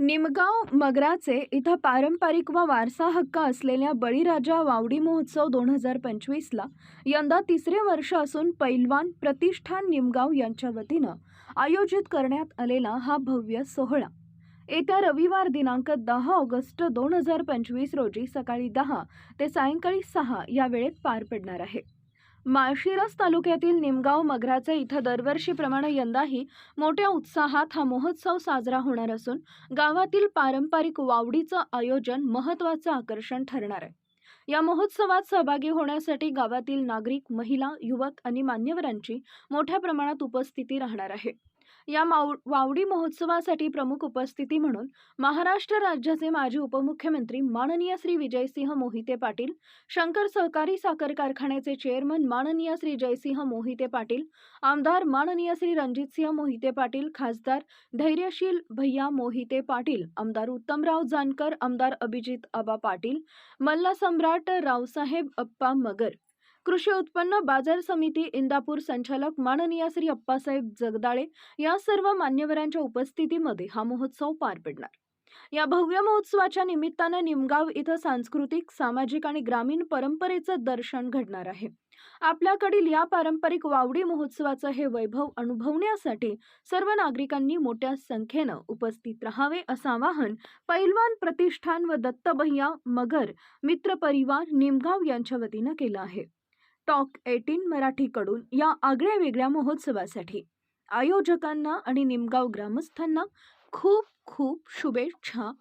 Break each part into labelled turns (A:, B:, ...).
A: निमगाव मगराचे इथं पारंपरिक व वारसा हक्क असलेल्या बळीराजा वावडी महोत्सव दोन हजार पंचवीसला यंदा तिसरे वर्ष असून पैलवान प्रतिष्ठान निमगाव यांच्या वतीनं आयोजित करण्यात आलेला हा भव्य सोहळा. येत्या रविवार दिनांक दहा ऑगस्ट दोन हजार पंचवीस रोजी सकाळी दहा ते सायंकाळी सहा या वेळेत पार पडणार आहे. माळशिरस तालुक्यातील निमगाव मगराचे इथं दरवर्षीप्रमाणे यंदाही मोठ्या उत्साहात हा महोत्सव साजरा होणार असून गावातील पारंपरिक वावडीचं आयोजन महत्त्वाचं आकर्षण ठरणार आहे. या महोत्सवात सहभागी होण्यासाठी गावातील नागरिक महिला युवक आणि मान्यवरांची मोठ्या प्रमाणात उपस्थिती राहणार आहे. या माव वावडी महोत्सवासाठी प्रमुख उपस्थिती म्हणून महाराष्ट्र राज्याचे माजी उपमुख्यमंत्री माननीय श्री विजयसिंह मोहिते पाटील शंकर सहकारी साखर कारखान्याचे चेअरमन माननीय श्री जयसिंह मोहिते पाटील आमदार माननीय श्री रणजितसिंह मोहिते पाटील खासदार धैर्यशील भैया मोहिते पाटील आमदार उत्तमराव जानकर आमदार अभिजित आबा पाटील मल्ला सम्राट रावसाहेब अप्पा मगर कृषी उत्पन्न बाजार समिती इंदापूर संचालक माननीय श्री अप्पासाहेब जगदाळे या सर्व मान्यवरांच्या उपस्थितीमध्ये हा महोत्सव पार पडणार. या भव्य महोत्सवाच्या निमित्तानं निमगाव इथं सांस्कृतिक सामाजिक आणि ग्रामीण परंपरेचं दर्शन घडणार आहे. आपल्याकडील या पारंपरिक वावडी महोत्सवाचं हे वैभव अनुभवण्यासाठी सर्व नागरिकांनी मोठ्या संख्येनं उपस्थित राहावे असं आवाहन पैलवान प्रतिष्ठान व दत्तभैया मगर मित्र परिवार निमगाव यांच्या वतीनं केलं आहे. टॉक एटीन मराठीकडून या आगळ्या वेगळ्या महोत्सवासाठी आयोजकांना आणि निमगाव ग्रामस्थांना खूप खूप शुभेच्छा.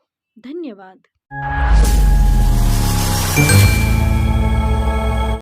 A: धन्यवाद.